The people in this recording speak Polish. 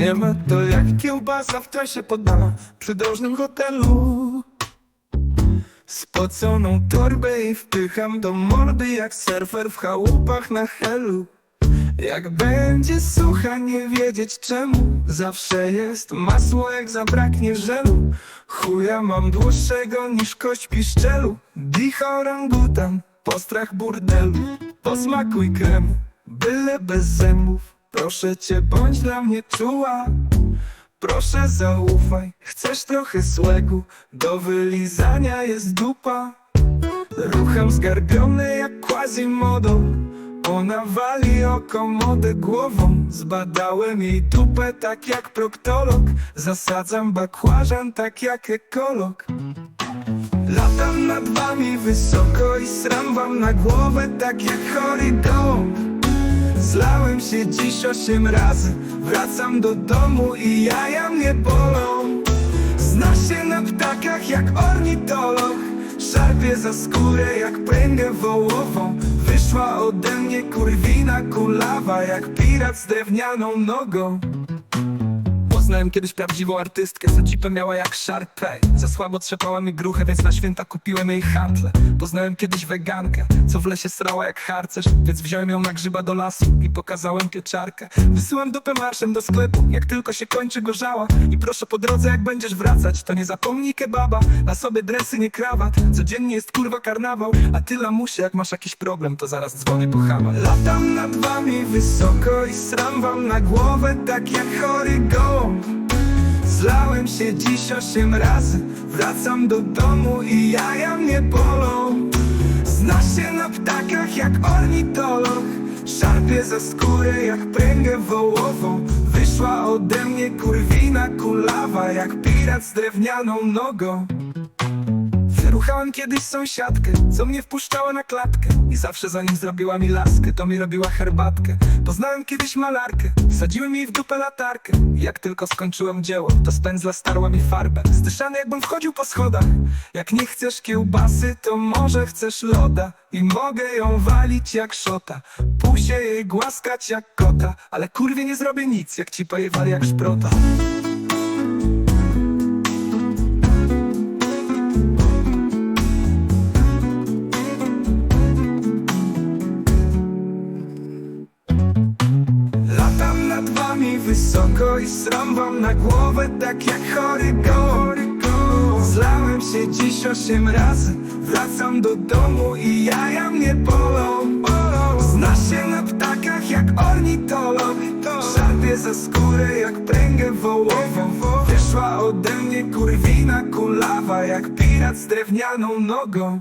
Nie ma to jak kiełbasa w trasie podana w przydrożnym hotelu. Spoconą torbę i wpycham do mordy jak surfer w chałupach na helu. Jak będzie sucha nie wiedzieć czemu. Zawsze jest masło jak zabraknie żelu. Chuja mam dłuższego niż kość piszczelu. Dicha orangutan, postrach burdelu. Posmakuj kremu, byle bez zębów Proszę cię bądź dla mnie czuła. Proszę zaufaj, chcesz trochę słegu? Do wylizania jest dupa. Rucham zgarbiony jak quasimodo. Ona wali o komodę głową. Zbadałem jej dupę tak jak proktolog. Zasadzam bakłażan tak jak ekolog. Latam nad wami wysoko i sram wam na głowę tak jak chory dom Zlałem się dziś osiem razy. Wracam do domu i jaja mnie bolą. Znasz się na ptakach jak ornitolog. Szarpie za skórę jak pręgę wołową. Wyszła ode mnie kurwina kulawa Jak pirat z drewnianą nogą Poznałem kiedyś prawdziwą artystkę, co cipę miała jak Sharpay Za słabo trzepała mi gruchę, więc na święta kupiłem jej handle. Poznałem kiedyś wegankę, co w lesie srała jak harcerz Więc wziąłem ją na grzyba do lasu i pokazałem pieczarkę. Wysyłam dupę marszem do sklepu, jak tylko się kończy gorzała. I proszę po drodze jak będziesz wracać, to nie zapomnij kebaba Na sobie dresy, nie krawat, codziennie jest kurwa karnawał A ty lamusie, jak masz jakiś problem, to zaraz dzwonię po chama Latam nad wami wysoko i sram wam na głowę tak jak chory gołąb Zlałem się dziś osiem razy. Wracam do domu i jaja mnie bolą. Znasz się na ptakach jak ornitolog. Szarpie za skórę jak pręgę wołową. Wyszła ode mnie kurwina kulawa Jak pirat z drewnianą nogą. Wyruchałem kiedyś sąsiadkę, co mnie wpuszczała na klatkę I zawsze zanim zrobiła mi laskę, to mi robiła herbatkę. Poznałem kiedyś malarkę, wsadziłem jej w dupę latarkę. Jak tylko skończyłem dzieło, to z pędzla starła mi farbę. Zdyszany jakbym wchodził po schodach. Jak nie chcesz kiełbasy, to może chcesz loda. I mogę ją walić jak szota. Pusie jej głaskać jak kota. Ale kurwie nie zrobię nic, jak ci pojewali jak szprota wysoko i sram wam na głowę tak jak chory gołąb. Zlałem się dziś osiem razy Wracam do domu i jaja mnie bolą. Znasz się na ptakach jak ornitolog. Szarpie za skórę jak pręgę wołową. Wyszła ode mnie kurwina kulawa Jak pirat z drewnianą nogą